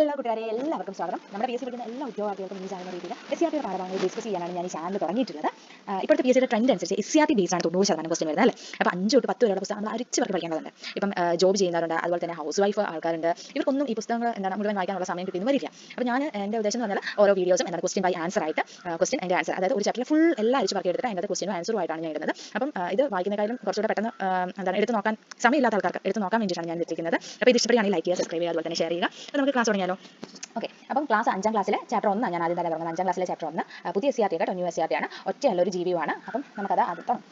Hello കൂട്ടുകാരെ. എല്ലാവർക്കും സ്വാഗതം. നമ്മുടെ പി എസ് സി പഠിക്കുന്ന എല്ലാ ഉദ്യോഗാർത്ഥികൾക്കും ഈ ചാനൽ രീതിയിൽ എസ് സി ആർ പി പാഠഭാഗങ്ങൾ ഡിസ്കസ് ചെയ്യാനാണ് ഞാൻ ഈ ചാനൽ തുടങ്ങിയിട്ടുള്ളത്. ഇപ്പോഴത്തെ പി എസ് സിയുടെ ട്രെൻഡ് അനുസരിച്ച് S C R T base ആണ് തൊണ്ണൂറ് ശതമാനം ക്വസ്റ്റൻ വരുന്നത് അല്ലേ? അപ്പോൾ അഞ്ച് തൊട്ട് പത്ത് വരെയുള്ള പുസ്തകം നമ്മൾ അരിച്ച് വർക്ക് പഠിക്കേണ്ടതുണ്ട് ഇപ്പം ജോബ് ചെയ്യുന്നവരുണ്ട് അതുപോലെ തന്നെ ഹൗസ് വൈഫ് ആൾക്കാരുണ്ട്. ഇവർക്കൊന്നും ഈ പുസ്തകങ്ങൾ എന്താണ് മുഴുവൻ വായിക്കാനുള്ള സമയം കിട്ടിയെന്ന് വരില്ല. അപ്പോൾ ഞാൻ എന്റെ ഉദ്ദേശം എന്ന് പറഞ്ഞാൽ ഓരോ വീഡിയോസും എന്താണ് ക്വസ്റ്റ്യൻ ബൈ ആൻസർ ആയിട്ട് ക്വസ്റ്റ്യൻ എന്റെ ആൻസർ അതായത് ഒരു ചാപ്റ്ററിൽ ഫുൾ എല്ലാം അരിച്ച് വർക്ക് എടുത്തിട്ട് അതിന്റെ ക്വസ്റ്റ്യനും ആൻസറും ആയിട്ടാണ് ഞാൻ ഇടുന്നത്. അപ്പം ഇത് വായിക്കുന്നതിനും കുറച്ചുകൂടെ പെട്ടെന്ന് എന്താണ് എടുത്ത് നോക്കാൻ സമയമില്ലാത്ത ആൾക്കാർക്ക് എടുത്ത് നോക്കാൻ വേണ്ടിയിട്ടാണ് ഞാൻ വെച്ചിരിക്കുന്നത്. അപ്പോൾ ഇത് ഇഷ്ടപ്പെടുകയാണെങ്കിൽ ലൈക്ക് ചെയ്യുക സബ്സ്ക്രൈബ് ചെയ്യുക അതുപോലെ തന്നെ ഷെയർ ചെയ്യുക. അപ്പോൾ നമുക്ക് ക്ലാസ് തുടങ്ങിയാലോ ഓക്കെ അപ്പം ക്ലാസ് അഞ്ചാം ക്ലാസ്സിലെ ചാപ്റ്റർ ഒന്നാണ് ഞാൻ ആദ്യം തന്നെ പറഞ്ഞത്. അഞ്ചാം ക്ലാസ്സിലെ ചാപ്റ്റർ ഒന്ന്. പുതിയ സി ആർ ടി കേട്ടോ new S C R T ആണ്. ഒറ്റയല്ല ഒരു ജീവിയാണ് അപ്പം നമുക്കത് ആദ്യം തുടങ്ങാം.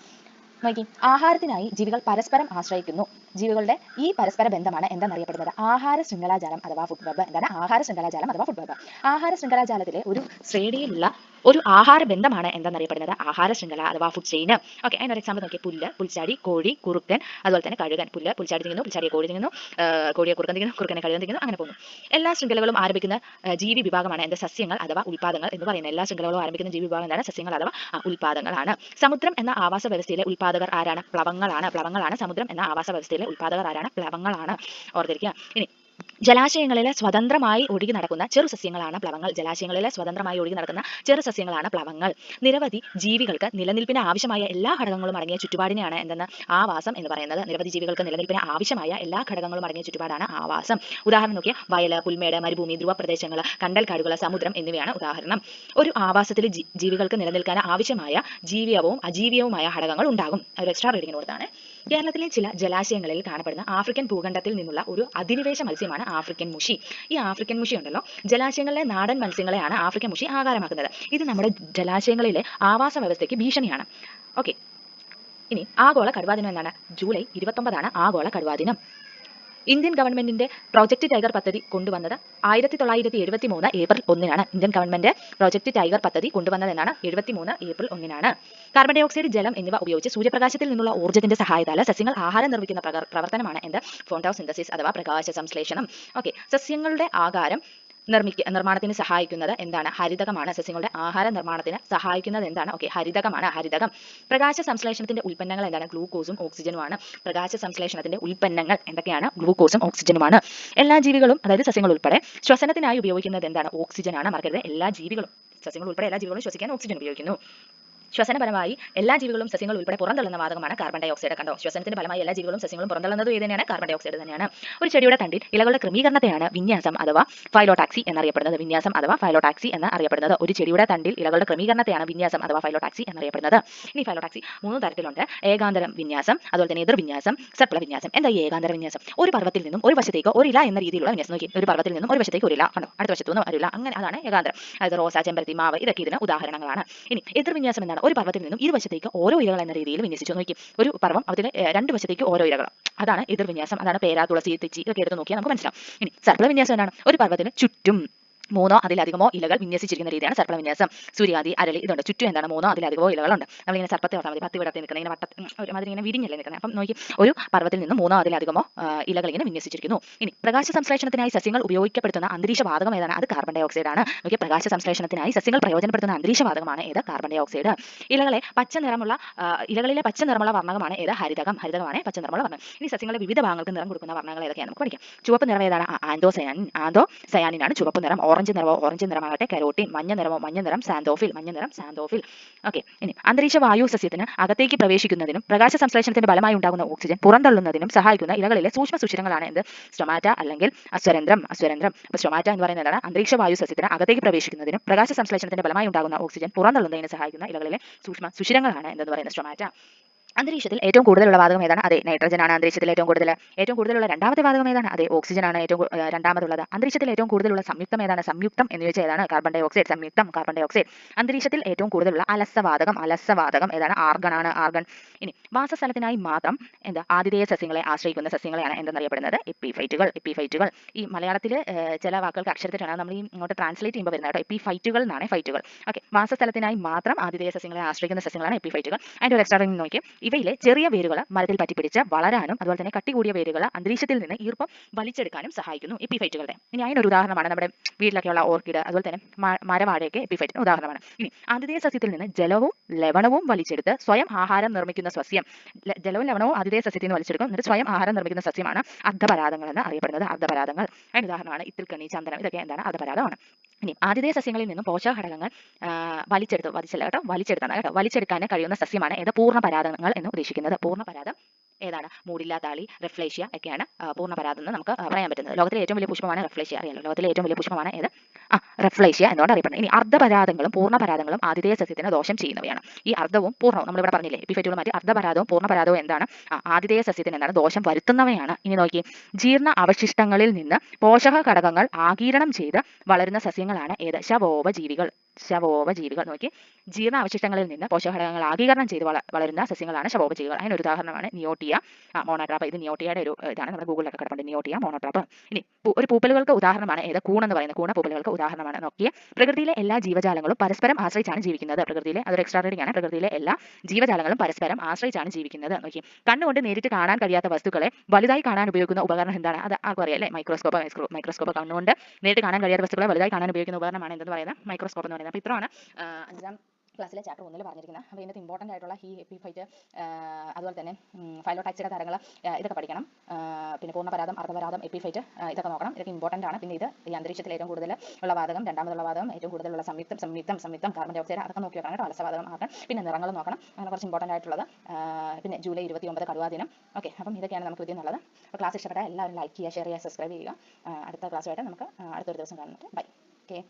നോക്കി. ആഹാരത്തിനായി ജീവികൾ പരസ്പരം ആശ്രയിക്കുന്നു. ജീവികളുടെ ഈ പരസ്പര ബന്ധമാണ് എന്തെന്നറിയപ്പെടുന്നത്? ആഹാര ശൃംഖലാജാലം അഥവാ ഫുഡ് വെബ് എന്താണ്? ആഹാര ശൃംഖലാജാലം അഥവാ ഫുഡ് വെബ് ആഹാര ശൃംഖലാജാലത്തിലെ ഒരു ശ്രേണിയിലുള്ള ഒരു ആഹാര ബന്ധമാണ് എന്തെന്നറിയപ്പെടുന്നത്. ആഹാര ശൃംഖല അഥവാ ഫുഡ് ചെയിൻ ഓക്കെ അതിനൊരു എക്സാമ്പിൾ നോക്കിയാൽ പുല്ല് പുൽച്ചാടി കോഴി കുറുക്കൻ അതുപോലെ തന്നെ കഴുകൻ. പുല്ല് പുൽച്ചാടി തിങ്ങുന്നു പുൽച്ചാടിയെ കോഴി തിങ്ങുന്നു കോഴിയെ കുറുക്കൻ തിങ്ങുന്നു കുറുക്കനെ കഴുകൻ തിങ്ങുന്നു അങ്ങനെ പോകുന്നു. എല്ലാ ശൃംഖലകളും ആരംഭിക്കുന്ന ജീവി വിഭാഗമാണ് എന്ത്? സസ്യങ്ങൾ അഥവാ ഉൽപാദങ്ങൾ എന്ന് പറയുന്നത്. എല്ലാ ശൃംഖലകളും ആരംഭിക്കുന്ന ജീവി വിഭാഗം എന്താണ്? സസ്യങ്ങൾ അഥവാ ഉൽപാദങ്ങളാണ് സമുദ്രം എന്ന ആവാസ വ്യവസ്ഥയിലെ ഉൽപാദകർ ആരാണ്? പ്ലവങ്ങളാണ്. പ്ലവങ്ങളാണ് സമുദ്രം എന്ന ആവാസ വ്യവസ്ഥയിലെ ഉൽപാദകർ ആരാണ്? പ്ലവങ്ങളാണ്. ഓർത്തിരിക്കുക. ഇനി ജലാശയങ്ങളിലെ സ്വതന്ത്രമായി ഒഴുകി നടക്കുന്ന ചെറു സസ്യങ്ങളാണ് പ്ലവങ്ങൾ. ജലാശയങ്ങളിലെ സ്വതന്ത്രമായി ഒഴുകി നടക്കുന്ന ചെറു സസ്യങ്ങളാണ് പ്ലവങ്ങൾ. നിരവധി ജീവികൾക്ക് നിലനിൽപ്പിന് ആവശ്യമായ എല്ലാ ഘടകങ്ങളും അടങ്ങിയ ചുറ്റുപാടിനെയാണ് എന്തെന്ന് ആവാസം എന്ന് പറയുന്നത്. നിരവധി ജീവികൾക്ക് നിലനിൽപ്പിന് ആവശ്യമായ എല്ലാ ഘടകങ്ങളും അടങ്ങിയ ചുറ്റുപാടാണ് ആവാസം. ഉദാഹരണം നോക്കിയാൽ വയൽ പുൽമേട് മരുഭൂമി ധ്രുവ പ്രദേശങ്ങൾ കണ്ടൽക്കാടുകൾ സമുദ്രം എന്നിവയാണ് ഉദാഹരണം. ഒരു ആവാസത്തിൽ ജീവികൾക്ക് നിലനിൽക്കാൻ ആവശ്യമായ ജീവിയവും അജീവിയവുമായ ഘടകങ്ങൾ ഉണ്ടാകും. ഒരു എക്സ്ട്രാ റീഡിങ്ങിന് കൊടുത്താണ് കേരളത്തിലെ ചില ജലാശയങ്ങളിൽ കാണപ്പെടുന്ന ആഫ്രിക്കൻ ഭൂഖണ്ഡത്തിൽ നിന്നുള്ള ഒരു അധിനിവേശ മത്സ്യമാണ് ആഫ്രിക്കൻ മുഷി. ഈ ആഫ്രിക്കൻ മുഷി ഉണ്ടല്ലോ ജലാശയങ്ങളിലെ നാടൻ മത്സ്യങ്ങളെയാണ് ആഫ്രിക്കൻ മുഷി ആകാരമാക്കുന്നത്. ഇത് നമ്മുടെ ജലാശയങ്ങളിലെ ആവാസ വ്യവസ്ഥയ്ക്ക് ഭീഷണിയാണ്. ഓക്കെ ഇനി ആഗോള കടുവാ ദിനം എന്നാണ് ജൂലൈ ഇരുപത്തൊമ്പതാണ് ആഗോള കടുവാ ദിനം. ഇന്ത്യൻ ഗവൺമെന്റിന്റെ പ്രോജക്റ്റ് ടൈഗർ പദ്ധതി കൊണ്ടുവന്നത് ആയിരത്തി തൊള്ളായിരത്തി എഴുപത്തി മൂന്ന് ഏപ്രിൽ ഒന്നിനാണ് ഇന്ത്യൻ ഗവൺമെന്റ് പ്രോജക്റ്റ് ടൈഗർ പദ്ധതി കൊണ്ടുവന്നതെന്നാണ് എഴുപത്തി മൂന്ന് ഏപ്രിൽ ഒന്നിനാണ്. കാർബൺ ഡൈ ഓക്സൈഡ് ജലം എന്നിവ ഉപയോഗിച്ച് സൂര്യപ്രകാശത്തിൽ നിന്നുള്ള ഊർജത്തിന്റെ സഹായത്താൽ സസ്യങ്ങൾ ആഹാരം നിർമ്മിക്കുന്ന പ്രവർത്തനമാണ് എന്ത്? ഫോട്ടോസിന്തസിസ് അഥവാ പ്രകാശ സംശ്ലേഷണം. ഓക്കെ സസ്യങ്ങളുടെ ആകാരം നിർമ്മിക്ക നിർമ്മാണത്തിന് സഹായിക്കുന്നത് എന്താണ്? ഹരിതകമാണ്. സസ്യങ്ങളുടെ ആഹാര നിർമ്മാണത്തിന് സഹായിക്കുന്നത് എന്താണ്? ഓക്കെ ഹരിതകമാണ്. ഹരിതകം. പ്രകാശ സംശ്ലേഷണത്തിന്റെ ഉൽപ്പന്നങ്ങൾ എന്താണ്? ഗ്ലൂക്കോസും ഓക്സിജനുമാണ്. പ്രകാശ സംശ്ലേഷണത്തിന്റെ ഉൽപ്പന്നങ്ങൾ എന്തൊക്കെയാണ്? ഗ്ലൂക്കോസും ഓക്സിജനുമാണ്. എല്ലാ ജീവികളും അതായത് സസ്യങ്ങൾ ഉൾപ്പെടെ ശ്വസനത്തിനായി ഉപയോഗിക്കുന്നത് എന്താണ്? ഓക്സിജനാണ്. മറക്കരുത്. എല്ലാ ജീവികളും സസ്യങ്ങൾ ഉൾപ്പെടെ എല്ലാ ജീവികളും ശ്വസിക്കാൻ ഓക്സിജൻ ഉപയോഗിക്കുന്നു. ശ്വസനപരമായി എല്ലാ ജീവികളും സസ്യങ്ങൾ ഉൾപ്പെടെ പുറന്തള്ളുന്ന വാതകമാണ് കാർബൺ ഡൈ ഓക്സൈഡ് കണ്ടോ? ശ്വസനത്തിന്റെ ഫലമായി എല്ലാ ജീവികളും സസ്യങ്ങളും പുറന്തള്ളുന്നത് ഏത് തന്നെയാണ് കാർബൺ ഡൈ ഓക്സൈഡ് തന്നെയാണ്. ഒരു ചെടിയുടെ തണ്ടിൽ ഇലകളുടെ ക്രമീകരണത്തെയാണ് വിന്യാസം അഥവാ ഫൈലോടാക്സി എന്നറിയപ്പെടുന്നത്. വിന്യാസം അഥവാ ഫൈലോടാക്സി എന്ന് അറിയപ്പെടുന്നത്. ഒരു ചെടിയുടെ തണ്ടിൽ ഇലകളുടെ ക്രമീകരണത്തെയാണ് വിന്യാസം അഥവാ ഫൈലോടാക്സി എന്നറിയപ്പെടുന്നത്. ഇനി ഫൈലോടാക്സി മൂന്ന് തരത്തിലുണ്ട്. ഏകാന്തരം വിന്യാസം അതുപോലെ തന്നെ എതിർവിന്യാസം സപ്ല വിന്യാസം. എന്താ ഈ ഏകാന്തര വിന്യാസം? ഒരു പർവത്തിൽ നിന്നും ഒരു വശത്തേക്ക് ഒരു ഇല എന്ന രീതിയിലുള്ള വിന്യാസം. നോക്കി ഒരു പർവത്തിൽ നിന്നും ഒരു വശത്തേക്ക് ഒരു ഇല. കണ്ടോ? അടുത്ത വശത്തു നിന്നും ഒരു ഇല. അങ്ങനെ അതാണ് ഏകാന്തരം. അതായത് റോസ ചെമ്പരത്തി മാവ് ഇതൊക്കെ ഇതിന് ഉദാഹരണങ്ങളാണ്. ഇനി എതിർ വിന്യാസം എന്താണ്? ഒരു പർവത്തിൽ നിന്നും ഇരുവശത്തേക്ക് ഓരോ ഇരകൾ എന്ന രീതിയിൽ വിന്യസിച്ചു. നോക്കി. ഒരു പർവം അതിന് രണ്ട് വശത്തേക്ക് ഓരോ ഇരകൾ അതാണ് എതിർ വിന്യാസം അതാണ് പേരാ തുളസി തെച്ചി ഇതൊക്കെ എടുത്ത് നോക്കിയാൽ നമുക്ക് മനസ്സിലാവും. ഇനി സർപ്പിള വിന്യാസം എന്താണ്? ഒരു പർവത്തിന് ചുറ്റും മൂന്നോ അതിലധികമോ ഇലകൾ വിന്യസിച്ചിരിക്കുന്ന രീതിയാണ് സർപ്പള വിന്യാസം. സൂര്യാദി അരളി ഇതുണ്ട്. ചുറ്റും എന്താണ് മൂന്നോ അതിലധികമോ ഇലകളുണ്ട്. നമ്മളിങ്ങനെ സർപ്പത്തെ ഓർത്താൽ മതി പത്ത് വിടത്തിൽ നിൽക്കുന്ന ഇങ്ങനെ വട്ട ഉം, ഒരു മാതിരി ഇങ്ങനെ വിരിഞ്ഞല്ലേ നിൽക്കുന്നത്. അപ്പം നോക്കി ഒരു പർവത്തിൽ നിന്ന് മൂന്നോ അതിലധികമോ ഇലകൾ ഇങ്ങനെ വിന്യസിച്ചിരിക്കുന്നു. ഇനി പ്രകാശ സംശ്ലേഷണത്തിനായി സസ്യങ്ങൾ ഉപയോഗിക്കപ്പെടുത്തുന്ന അന്തരീക്ഷ വാതകം ഏതാണ്? അത് കാർബൺ ഡൈ ഓക്സൈഡ് ആണ്. നോക്കി പ്രകാശ സംശ്ലേഷണത്തിനായി സസ്യങ്ങൾ പ്രയോജനപ്പെടുത്തുന്ന അന്തരീക്ഷ വാതകമാണ് ഏത്? കാർബൺ ഡൈ ഓക്സൈഡ് ഇലകളെ പച്ച നിറമുള്ള ഇലകളിലെ പച്ച നിറമുള്ള വർണകമാണ് ഏത്? ഹരിതകം. ഹരിതകമാണ് പച്ച നിറമുള്ള വർണം. ഇനി സസ്യങ്ങളുടെ വിവിധ ഭാഗങ്ങൾക്ക് നിറം കൊടുക്കുന്ന വർണങ്ങൾ ഏതൊക്കെയാണ് നമുക്ക് പഠിക്കാം. ചുവപ്പ് നിറം ഏതാണ്? ആന്തോ സയാനിൻ ആന്തോ സയാനിനാണ് ചുവപ്പ് നിറം. ഓറഞ്ച് നിറമോ ഓറഞ്ച് നിറമാകട്ടെ കരോട്ടിൻ മഞ്ഞ നിറമോ മഞ്ഞ നിറം സാന്തോഫിൽ മഞ്ഞ നിറം സാന്തോഫിൽ. ഓക്കെ ഇനി അന്തരീക്ഷ വായു സസ്യത്തിന് അകത്തേക്ക് പ്രവേശിക്കുന്നതിനും പ്രകാശ സംശ്ലേഷണത്തിന്റെ ഫലമായി ഉണ്ടാകുന്ന ഓക്സിജൻ പുറന്തള്ളുന്നതിനും സഹായിക്കുന്ന ഇലകളിലെ സൂക്ഷ്മ സുഷിരങ്ങളാണ് എന്ത്? സ്റ്റൊമാറ്റ അല്ലെങ്കിൽ അസ്വരന്ധ്രം അസ്വരന്ധ്രം. അപ്പോൾ സ്റ്റൊമാറ്റ എന്ന് പറയുന്നത് എന്താണ്? അന്തരീക്ഷ വായു സസ്യത്തിന് അകത്തേക്ക് പ്രവേശിക്കുന്നതിനും പ്രകാശ സംശ്ലേഷണത്തിന്റെ ഫലമായി ഉണ്ടാകുന്ന ഓക്സിജൻ പുറന്തള്ളുന്നതിന് സഹായിക്കുന്ന ഇലകളിലെ സൂക്ഷ്മ സുഷിരങ്ങളാണ് എന്തെന്ന് പറയുന്നത്? സ്റ്റൊമാറ്റ അന്തരീക്ഷത്തിൽ ഏറ്റവും കൂടുതലുള്ള വാതകം ഏതാണ്? അതെ നൈട്രജൻ ആണ് അന്തരീക്ഷത്തിൽ ഏറ്റവും കൂടുതൽ. ഏറ്റവും കൂടുതലുള്ള രണ്ടാമത്തെ വാതകം ഏതാണ്? അതെ ഓക്സിജൻ ആണ് ഏറ്റവും രണ്ടാമതുള്ളത്. അന്തരീക്ഷത്തിൽ ഏറ്റവും കൂടുതലുള്ള സംയുക്തം ഏതാണ്? സംയുക്തം എന്ന് വെച്ചാൽ ഏതാണ്? കാർബൺ ഡൈ ഓക്സൈഡ് സംയുക്തം കാർബൺ ഡൈ ഓക്സൈഡ് അന്തരീക്ഷത്തിൽ ഏറ്റവും കൂടുതലുള്ള അലസവാതകം അലസവാതകം ഏതാണ്? ആർഗൺ ആണ് ആർഗൺ ഇനി വാസസ്ഥലത്തിനായി മാത്രം എന്താ? ആതിഥേയ സസ്യങ്ങളെ ആശ്രയിക്കുന്ന സസ്യങ്ങളെയാണ് എന്തെന്നറിയപ്പെടുന്നത്? എപ്പിഫൈറ്റുകൾ എപ്പിഫൈറ്റുകൾ ഈ മലയാളത്തിൽ ചില വാക്കുകൾക്ക് അക്ഷരത്തിലാണ് നമ്മൾ ഈ ഇങ്ങോട്ട് ട്രാൻസ്ലേറ്റ് ചെയ്യുമ്പോൾ വരുന്നത് കേട്ടോ. എപ്പിഫൈറ്റുകൾ എന്നാണ് ഫൈറ്റുകൾ ഓക്കെ വാസസ്ഥലത്തിനായി മാത്രം ആതിഥേയ സസ്യങ്ങളെ ആശ്രയിക്കുന്ന സസ്യങ്ങളാണ് എപ്പിഫൈറ്റുകൾ അതിന്റെ ഒരു എക്സ്ട്രാ നോക്കി ഇവയിലെ ചെറിയ വേരുകൾ മരത്തിൽ പറ്റിപ്പിടിച്ച് വളരാനും അതുപോലെ തന്നെ കട്ടി കൂടിയ വേരുകൾ അന്തരീക്ഷത്തിൽ നിന്ന് ഈർപ്പം വലിച്ചെടുക്കാനും സഹായിക്കുന്നു എപ്പിഫൈറ്റുകളുടെ. ഇനി അതിനൊരു ഉദാഹരണമാണ് നമ്മുടെ വീട്ടിലൊക്കെയുള്ള ഓർക്കിഡ് അതുപോലെ തന്നെ മരവാഴയൊക്കെ എപ്പിഫൈറ്റിന് ഉദാഹരണമാണ്. ഇനി ആതിഥേയ സസ്യത്തിൽ നിന്ന് ജലവും ലവണവും വലിച്ചെടുത്ത് സ്വയം ആഹാരം നിർമ്മിക്കുന്ന സസ്യം ജലവും ലവണവും ആതിഥേയ സസ്യത്തിൽ നിന്ന് വലിച്ചെടുക്കും എന്നിട്ട് സ്വയം ആഹാരം നിർമ്മിക്കുന്ന സസ്യമാണ് അർദ്ധപരാതങ്ങൾ എന്ന് അറിയപ്പെടുന്നത്. അർദ്ധപരാതങ്ങൾ അതിന് ഉദാഹരണമാണ് ഇത്തിൽക്കണി ചന്ദനം ഇതൊക്കെ എന്താണ് അർദ്ധപരാതമാണ് ഇനി ആതിഥേയ സസ്യങ്ങളിൽ നിന്നും പോഷക ഘടകങ്ങൾ വലിച്ചെടുത്ത് വലിച്ചല്ല കേട്ടോ വലിച്ചെടുത്താണ് കേട്ടോ. വലിച്ചെടുക്കാൻ കഴിയുന്ന സസ്യമാണ് ഏത്? പൂർണ പരാതങ്ങൾ എന്ന് ഉദ്ദേശിക്കുന്നത്. പൂർണ പരാതം ഏതാണ്? മൂടില്ലാത്താളി റെഫ്ലേഷ്യ ഒക്കെയാണ് ആ, പൂർണ പരാതം എന്ന് നമുക്ക് പറയാൻ പറ്റുന്നത്. ലോകത്തിലെ ഏറ്റവും വലിയ പുഷ്പമാണ് റെഫ്ലേഷ്യ അറിയാലോ? ലോകത്തിലെ ഏറ്റവും വലിയ പുഷ്പമാണ് ഏത്? ആ റെഫ്ലേഷ്യ എന്നോട് അറിയപ്പെടുന്നത്. ഇനി അർദ്ധപരാതങ്ങളും പൂർണ പരാതങ്ങളും ആതിഥേയ സസ്യത്തിന് ദോഷം ചെയ്യുന്നവയാണ്. ഈ അർദ്ധവും പൂർണവും നമ്മളിവിടെ പറഞ്ഞില്ലേ എപ്പിഫൈറ്റുകൾ മാറ്റി അർദ്ധപരാതവും പൂർണ പരാതവും എന്താണ്? ആതിഥേയ സസ്യത്തിന് എന്താണ് ദോഷം വരുത്തുന്നവയാണ്. ഇനി നോക്കി ജീർണ അവശിഷ്ടങ്ങളിൽ നിന്ന് പോഷക ഘടകങ്ങൾ ആകീരണം ചെയ്ത് വളരുന്ന സസ്യങ്ങളാണ് ഏത്? ശവോപജീവികൾ ശവോപജീവികൾ. നോക്കി ജീർണ അവശിഷ്ടങ്ങളിൽ നിന്ന് പോഷക ഘടകങ്ങൾ ആകീകരണം ചെയ്ത് വളരുന്ന സസ്യങ്ങളാണ് ശവോപജീവികൾ. അതിനൊരു ഉദാഹരണമാണ് നിയോട്ടിയ ആ മോണോട്രാപ്പ് ഇത് നിയോട്ടിയയുടെ ഒരു ഇതാണ്. നമ്മുടെ ഗൂഗിളിലൊക്കെ കിടപ്പുണ്ട്. നിയോട്ടിയ മോണോട്രാപ്പ് ഇനി ഒരു പൂപ്പലുകൾക്ക് ഉദാഹരണമാണ്. ഏത്? കൂണെന്ന് പറയുന്നത് കൂണ പൂപ്പലുകൾക്ക് ഉദാഹരണമാണ്. നോക്കിയ. പ്രകൃതിയിലെ എല്ലാ ജീവജാലങ്ങളും പരസ്പരം ആശ്രയിച്ചാണ് ജീവിക്കുന്നത്. പ്രകൃതിയിലെ അതൊരു എക്സ്ട്രാ റീഡിംഗ് ആണ്. പ്രകൃതിയിലെ എല്ലാ ജീവജാലങ്ങളും പരസ്പരം ആശ്രയിച്ചാണ് ജീവിക്കുന്നത്. നോക്കി കണ്ണുകൊണ്ട് നേരിട്ട് കാണാൻ കഴിയാത്ത വസ്തുക്കളെ വലുതായി കാണാൻ ഉപയോഗിക്കുന്ന ഉപകരണം എന്താണ്? അത് ആർക്കും അറിയാം അല്ലേ? മൈക്രോസ്കോപ്പ് മൈക്രോസ്കോപ്പ് കണ്ണുകൊണ്ട് നേരിട്ട് കാണാൻ കഴിയാത്ത വസ്തുക്കളെ വലുതായി കാണാൻ ഉപയോഗിക്കുന്ന ഉപകരണമാണ് എന്തെന്ന് പറയുന്നത്? മൈക്രോസ്കോപ്പ് എന്ന് പറയുന്നത്. അപ്പോൾ ഇത്രയാണ് അഞ്ചാം ക്ലാസ്സിലെ ചാപ്റ്റർ ഒന്നിൽ പറഞ്ഞിരിക്കുന്നത് അപ്പോൾ ഇതിനകത്ത് ഇമ്പോർട്ടന്റ് ആയിട്ടുള്ള ഈ എപ്പിഫൈറ്റ് അതുപോലെ തന്നെ ഫൈലോടാക്സിയുടെ തരങ്ങൾ ഇതൊക്കെ പഠിക്കണം. പിന്നെ പൂർണപരാതം അർദ്ധപരാതം എപ്പിഫൈറ്റ് ഇതൊക്കെ നോക്കണം. ഇതൊക്കെ ഇമ്പോർട്ടന്റ് ആണ്. പിന്നെ ഇത് ഈ അന്തരീക്ഷത്തിൽ ഏറ്റവും കൂടുതൽ ഉള്ള വാതകം രണ്ടാമതുള്ള വാതകം ഏറ്റവും കൂടുതലുള്ള സംയുക്തം സംയുക്തം സംയുക്തം കാർബൺ ഡൈ ഓക്സൈഡ് അതൊക്കെ നോക്കി വെക്കണം കേട്ടോ. അലസവാതകം ആക്കണം പിന്നെ നിറങ്ങൾ നോക്കണം. അങ്ങനെ കുറച്ച് ഇമ്പോർട്ടന്റ് ആയിട്ടുള്ളത്. പിന്നെ ജൂലൈ ഇരുപത്തി ഒമ്പത് കടുവാ ദിനം. ഓക്കെ അപ്പം ഇതൊക്കെയാണ് നമുക്ക് ഇതിൽ നിന്നുള്ളത്. അപ്പോൾ ക്ലാസ് ഇഷ്ടപ്പെട്ടാൽ എല്ലാവരും ലൈക്ക് ചെയ്യുക ഷെയർ ചെയ്യുക സബ്സ്ക്രൈബ് ചെയ്യുക. അടുത്ത ക്ലാസ്സുമായിട്ട് നമുക്ക് അടുത്തൊരു ദിവസം കാണുന്നുണ്ട് ബൈ ഓക്കെ